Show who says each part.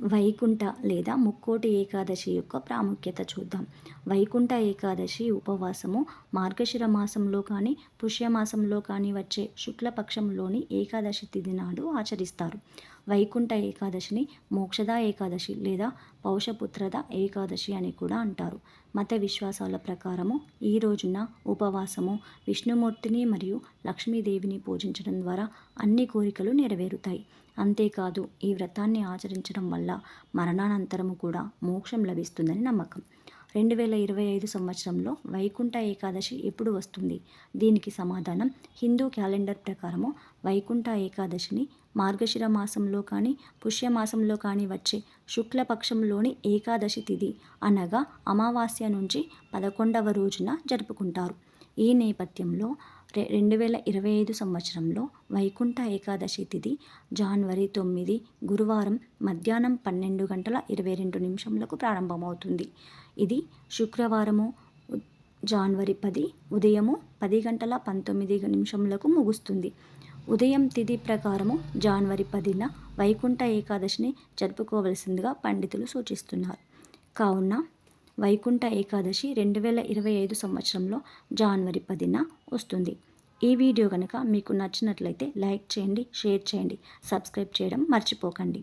Speaker 1: వైకుంఠ లేదా ముక్కోటి ఏకాదశి యొక్క ప్రాముఖ్యత చూద్దాం. వైకుంఠ ఏకాదశి ఉపవాసము మార్గశిర మాసంలో కానీ పుష్యమాసంలో కానీ వచ్చే శుక్లపక్షంలోని ఏకాదశి తిథి నాడు ఆచరిస్తారు. వైకుంఠ ఏకాదశిని మోక్షద ఏకాదశి లేదా పౌషపుత్రద ఏకాదశి అని కూడా అంటారు. మత విశ్వాసాల ప్రకారము ఈ రోజున ఉపవాసము విష్ణుమూర్తిని మరియు లక్ష్మీదేవిని పూజించడం ద్వారా అన్ని కోరికలు నెరవేరుతాయి. అంతేకాదు ఈ వ్రతాన్ని ఆచరించడం వల్ల మరణానంతరము కూడా మోక్షం లభిస్తుందని నమ్మకం. రెండు వేల ఇరవై ఐదు సంవత్సరంలో వైకుంఠ ఏకాదశి ఎప్పుడు వస్తుంది? దీనికి సమాధానం హిందూ క్యాలెండర్ ప్రకారము వైకుంఠ ఏకాదశిని మార్గశిర మాసంలో కానీ పుష్యమాసంలో కానీ వచ్చే శుక్లపక్షంలోని ఏకాదశి తిథి అనగా అమావాస్య నుంచి పదకొండవ రోజున జరుపుకుంటారు. ఈ నేపథ్యంలో రెండు వేల ఇరవై ఐదు సంవత్సరంలో వైకుంఠ ఏకాదశి తిథి జనవరి తొమ్మిది గురువారం మధ్యాహ్నం పన్నెండు గంటల ఇరవై రెండు నిమిషంలకు ప్రారంభమవుతుంది. ఇది శుక్రవారము జనవరి పది ఉదయము పది గంటల పంతొమ్మిది నిమిషములకు ముగుస్తుంది. ఉదయం తిథి ప్రకారము జనవరి పదిన వైకుంఠ ఏకాదశిని జరుపుకోవలసిందిగా పండితులు సూచిస్తున్నారు. కావున వైకుంఠ ఏకాదశి రెండు వేల ఇరవై ఐదు సంవత్సరంలో జనవరి పదిన వస్తుంది. ఈ వీడియో కనుక మీకు నచ్చినట్లయితే లైక్ చేయండి షేర్ చేయండి సబ్స్క్రైబ్ చేయడం మర్చిపోకండి.